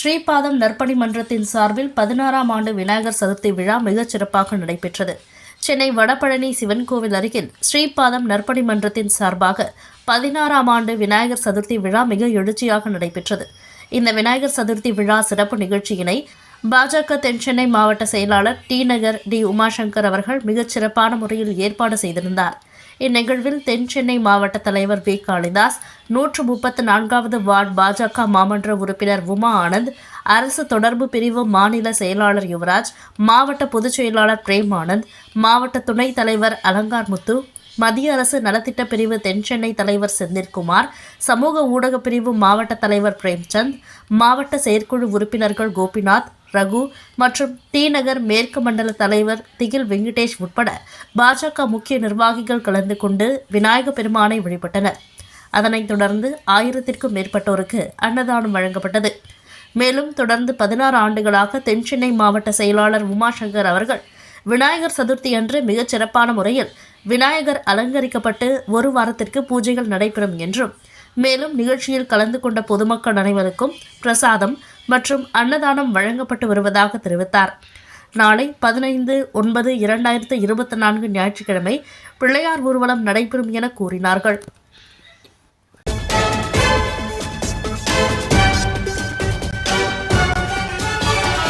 ஸ்ரீபாதம் நற்பணி மன்றத்தின் சார்பில் பதினாறாம் ஆண்டு விநாயகர் சதுர்த்தி விழா மிகச் சிறப்பாக நடைபெற்றது. சென்னை வடபழனி சிவன் கோவில் அருகில் ஸ்ரீபாதம் நற்பணி மன்றத்தின் சார்பாக பதினாறாம் ஆண்டு விநாயகர் சதுர்த்தி விழா மிக எழுச்சியாக நடைபெற்றது. இந்த விநாயகர் சதுர்த்தி விழா சிறப்பு நிகழ்ச்சியினை பாஜக தென்சென்னை மாவட்ட செயலாளர் டி நகர் டி உமாசங்கர் அவர்கள் மிகச் சிறப்பான முறையில் ஏற்பாடு செய்திருந்தார். இந்நிகழ்வில் தென் சென்னை மாவட்ட தலைவர் வி. காளிதாஸ் நூற்று முப்பத்து நான்காவது வார்டு பாஜக மாமன்ற உறுப்பினர் உமா ஆனந்த் அரசு தொடர்பு பிரிவு மாநில செயலாளர் யுவராஜ் மாவட்ட பொதுச் செயலாளர் பிரேம் ஆனந்த் மாவட்ட துணைத் தலைவர் அலங்கார் முத்து மத்திய அரசு நலத்திட்ட பிரிவு தென்சென்னை தலைவர் செந்தில்குமார் சமூக ஊடக பிரிவு மாவட்ட தலைவர் பிரேம்சந்த் மாவட்ட செயற்குழு உறுப்பினர்கள் கோபிநாத் ரகு மற்றும் டிநகர் மேற்கு மண்டல தலைவர் திகில் வெங்கடேஷ் உட்பட பாஜக முக்கிய நிர்வாகிகள் கலந்து கொண்டு விநாயக பெருமானை வழிபட்டனர். அதனைத் தொடர்ந்து ஆயிரத்திற்கும் மேற்பட்டோருக்கு அன்னதானம் வழங்கப்பட்டது. மேலும் தொடர்ந்து பதினாறு ஆண்டுகளாக தென்சென்னை மாவட்ட செயலாளர் உமாசங்கர் அவர்கள் விநாயகர் சதுர்த்தி அன்று மிகச் சிறப்பான முறையில் விநாயகர் அலங்கரிக்கப்பட்டு ஒரு வாரத்திற்கு பூஜைகள் நடைபெறும் என்றும் மேலும் நிகழ்ச்சியில் கலந்து கொண்ட பொதுமக்கள் அனைவருக்கும் பிரசாதம் மற்றும் அன்னதானம் வழங்கப்பட்டு வருவதாக தெரிவித்தார். நாளை பதினைந்து ஒன்பது இரண்டாயிரத்து இருபத்தி நான்கு ஞாயிற்றுக்கிழமை பிள்ளையார் ஊர்வலம் நடைபெறும் என கூறினார்கள்.